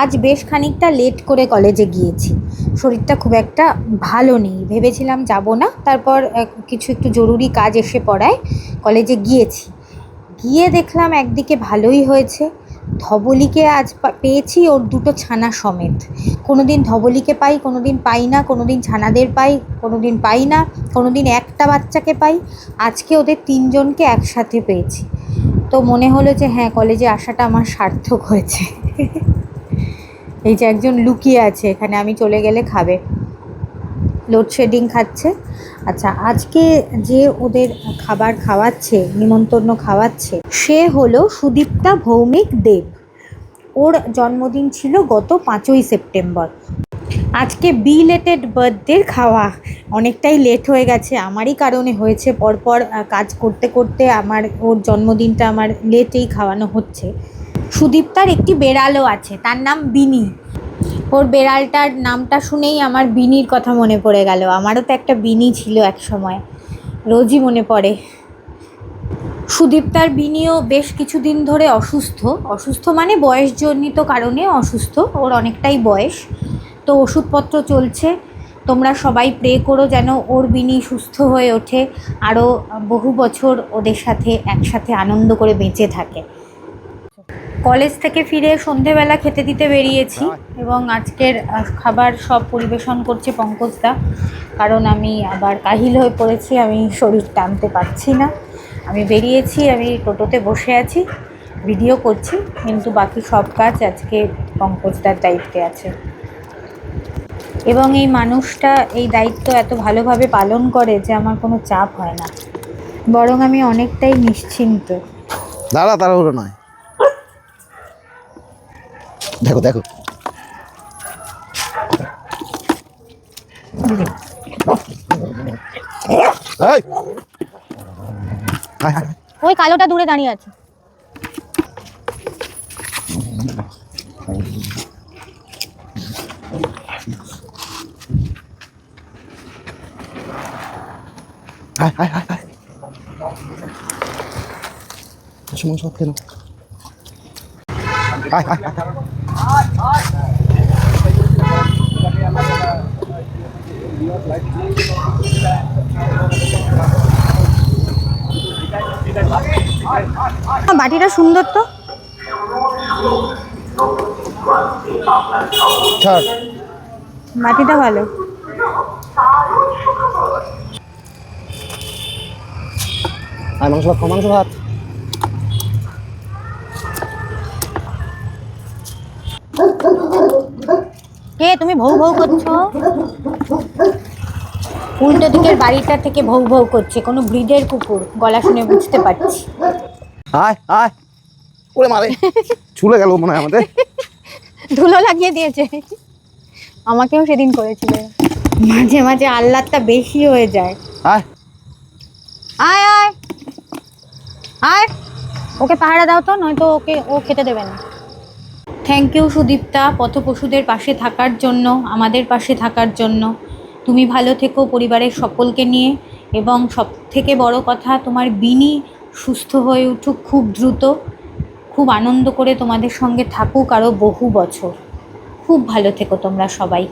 আজ বেশ খানিকটা লেট করে কলেজে গিয়েছি। শরীরটা খুব একটা ভালো নেই। ভেবেছিলাম যাব না। তারপর কিছু একটু জরুরি কাজ এসে পড়ায় কলেজে গিয়েছি। গিয়ে দেখলাম একদিকে ভালোই হয়েছে। ধবলিকে আজ পেয়েছি ওর দুটো ছানা সমেত। কোনো দিন ধবলিকে পাই কোনো দিন পাই না। কোনো দিন ছানাদের পাই কোনো দিন পাই না। কোনো দিন একটা বাচ্চাকে পাই। আজকে ওদের তিনজনকে একসাথে পেয়েছি। তো মনে হলো যে হ্যাঁ কলেজে আসাটা আমার সার্থক হয়েছে। এই যে একজন লুকিয়ে আছে, এখানে আমি চলে গেলে খাবে। লোডশেডিং খাচ্ছে। আচ্ছা আজকে যে ওদের খাবার খাওয়াচ্ছে, নিমন্ত্রণ খাওয়াচ্ছে, সে হলো সুদীপ্তা ভৌমিক দেব। ওর জন্মদিন ছিল গত পাঁচই সেপ্টেম্বর। আজকে বিলেটেড বার্থডের খাওয়া। অনেকটাই লেট হয়ে গেছে। আমারই কারণে হয়েছে। পরপর কাজ করতে করতে আমার ওর জন্মদিনটা আমার লেটেই খাওয়ানো হচ্ছে। সুদীপ্তার একটি বেড়ালও আছে, তার নাম বিনি। ওর বেড়ালটার নামটা শুনেই আমার বিনির কথা মনে পড়ে গেল। আমারও তো একটা বিনি ছিল এক সময়, রোজই মনে পড়ে। সুদীপ্তার বিনিও বেশ কিছুদিন ধরে অসুস্থ। অসুস্থ মানে বয়সজনিত কারণে অসুস্থ, ওর অনেকটাই বয়স। তো ওষুধপত্র চলছে, তোমরা সবাই প্রে করো যেন ওর বিনি সুস্থ হয়ে ওঠে। আরও বহু বছর ওদের সাথে একসাথে আনন্দ করে বেঁচে থাকে। কলেজ থেকে ফিরে সন্ধেবেলা খেতে দিতে বেরিয়েছি এবং আজকের খাবার সব পরিবেশন করছে পঙ্কজদা কারণ আমি আবার কাহিল হয়ে পড়েছি আমি শরীর টানতে পারছি না। আমি বেরিয়েছি আমি টোটোতে বসে আছি ভিডিও করছি কিন্তু বাকি সব কাজ আজকে পঙ্কজদার দায়িত্বে আছে। এবং এই মানুষটা এই দায়িত্ব এত ভালোভাবে পালন করে যে আমার কোনো চাপ হয় না। বরং আমি অনেকটাই নিশ্চিন্ত। দাঁড়া তাড়াহুড়ো নয়। দেখো দেখো এই! আয়, আয়, আয়। ওই কালোটা দূরে দাঁড়িয়ে আছে আয়, আয়, আয়, আয়। সুমন সব কেন আয়, আয়, আয়, আয়। বাটিটা সুন্দর তো। বাটিটা ভালো। আয় মাংস ভাত মাংস ভাত। কে তুমি ভৌ ভৌ করছ? উল্টো দিকের বাড়িটা থেকে ভৌ ভৌ করছে কোনো ব্রিডের কুকুর। গলা শুনে বুঝতে পারছি। আয় আয়। ওরে মারে ছুলে গেল মনে হয় আমাদের। ধুলো লাগিয়ে দিয়েছে। আমাকেও সেদিন করেছিল। মাঝে মাঝে আহ্লাদটা বেশি হয়ে যায়। আয়। আয় আয়। আয়। ওকে পাহারা দাও তো নয়তো ওকে ও খেতে দেবে না। থ্যাংক ইউ সুদীপ্তা, পথপশুদের পাশে থাকার জন্য, আমাদের পাশে থাকার জন্য। তুমি ভালো থেকো পরিবারের সকলকে নিয়ে এবং সব থেকে বড় কথা, তোমার বিনি সুস্থ হয়ে উঠুক খুব দ্রুত। খুব আনন্দ করে তোমাদের সঙ্গে থাকুক আরও বহু বছর। খুব ভালো থেকো তোমরা সবাই।